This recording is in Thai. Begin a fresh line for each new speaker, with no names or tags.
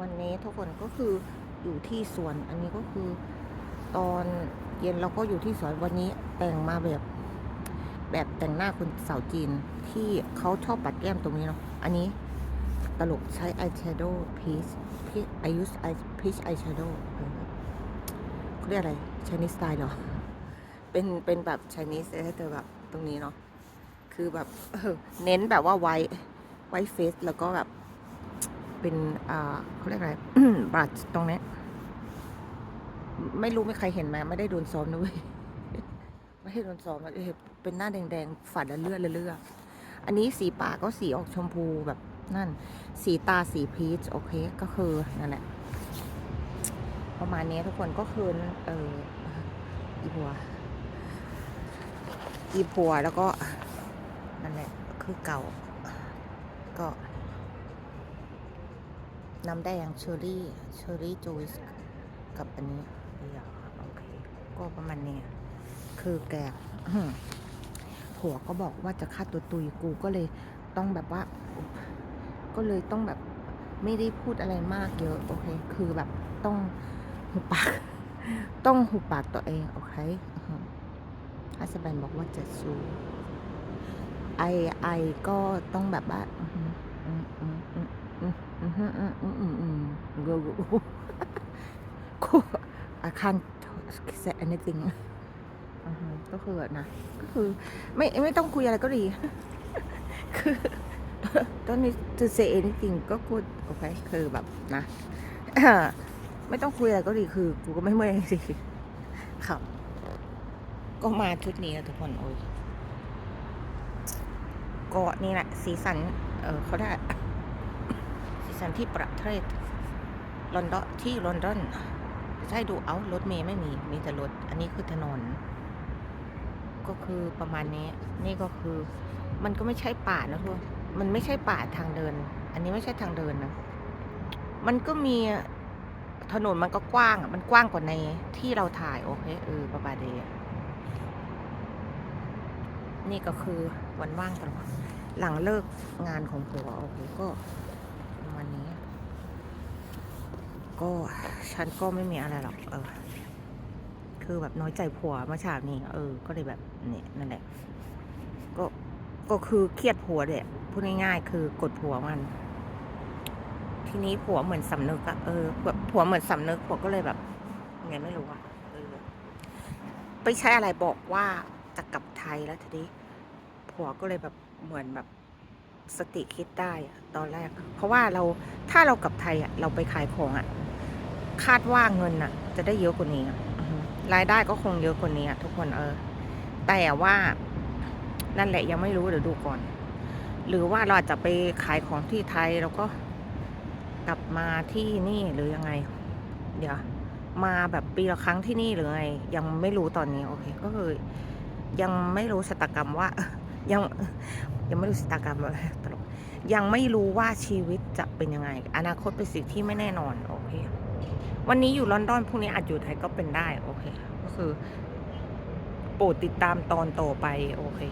วันนี้ทุกคนก็คืออยู่ที่สวน อันนี้ก็คือตอนเย็นเราก็อยู่ที่สวนวันนี้แต่งมาแบบ แบบแต่งหน้าคนสาวจีนที่เขาชอบปัดแก้มตรงนี้เนาะอันนี้ตลกใช้อายแชโดว์พีชพีชอายุไอพีชอายแชโดว์เขาเรียกอะไร Chinese style เหรอเป็นเป็นแบบ Chinese แต่แบบตรงนี้เนาะคือแบบเออเน้นแบบว่าไวไวเฟสแล้วก็แบบ เป็นอ่าเขาเรียกอะไรบรัชตรงนี้ไม่รู้ไม่ใครเห็นไหมไม่ได้โดนซ้อมนะเว้ยไม่ได้โดนซ้อมนะเออเป็นหน้าแดงๆฝันละเลือดละเลือดอันนี้สีปากก็สีออกชมพูแบบนั่น สีตาสีพีชโอเคก็คือนั่นแหละประมาณนี้ทุกคนก็คือเอออีบัวอีพัวแล้วก็นั่นแหละคือเก่า ก็ น้ำแดงเชอรี่เชอรี่จูสกับอันนี้เดียวโอเคก็ประมาณนี้คือแกอื้อหือผัวก็บอกว่าจะฆ่าตัวตุยกูก็เลยต้องแบบว่า ก็เลยต้องแบบไม่ได้พูดอะไรมากเยอะโอเค คือแบบต้องหุบปาก ต้องหุบปากตัวเองโอเคฮัสแบนบอกว่าจะสู้ไอไอก็ต้องแบบว่า อือหืออืมอืมอืมอื มอืมอืมอืมอืมอืมอืมกูกู I can't say anything ก็คือนะ ก็คือไม่ไม่ต้องคุยอะไรก็ดี คือตอนนี้ to say anything ก็กูโอเคคือแบบนะ ไม่ต้องคุยอะไรก็ดีคือกูก็ไม่เมื่อยสิครับ ก็มาชุดนี้นะทุกคนโอ้ยก็นี่แหละสีสัน เออเขาได้ สันที่ประเทศลอนดอนที่ลอนดอนใช่ดูเอารถเมย์ไม่มีมีแต่รถ อันนี้คือถนน ก็คือประมาณนี้ นี่ก็คือ มันก็ไม่ใช่ป่านะทุกคนมันไม่ใช่ป่าทางเดิน อันนี้ไม่ใช่ทางเดินนะมันก็มีถนนมันก็กว้างอะมันกว้างกว่าในที่เราถ่ายโอเคเออประมาณนี้นี่ก็คือวันว่างตลอดหลังเลิกงานของผัวโอเคก็ประมาณนี้ ก็ฉันก็ไม่มีอะไรหรอก เออ คือแบบน้อยใจผัวเมื่อเช้านี้เออ ก็เลยแบบเนี่ยนั่นแหละ ก็ก็คือเครียดผัวเด็พูดง่ายๆคือกดผัวมัน ทีนี้ผัวเหมือนสำนึกอะเออแบบผัวเหมือนสำนึกผัวก็เลยแบบไงไม่รู้อะเออไปใช้อะไรบอกว่าจะกลับไทยแล้วทีนี้ผัวก็เลยแบบเหมือนแบบสติคิดได้ตอนแรก เพราะว่าเราถ้าเรากลับไทยอะเราไปขายของอะ คาดว่าเงินอะจะได้เยอะกว่านี้อะอือฮึรายได้ก็คงเยอะกว่านี้อะทุกคนเออ แต่ว่านั่นแหละยังไม่รู้เดี๋ยวดูก่อน หรือว่าเราอาจจะไปขายของที่ไทยแล้วก็กลับมาที่นี่หรือยังไง เดี๋ยว มาแบบปีละครั้งที่นี่หรือไง ยังไม่รู้ตอนนี้ โอเค ก็คือ ยังไม่รู้ชะตากรรมว่า ยังยังไม่รู้ชะตากรรมเลยตลกยังไม่รู้ว่าชีวิตจะเป็นยังไง อนาคตเป็นสิ่งที่ไม่แน่นอน โอเค วันนี้อยู่ลอนดอนพรุ่งนี้อาจอยู่ไทยก็เป็นได้ โอเค ก็คือ โปรดติดตามตอนต่อไป โอเค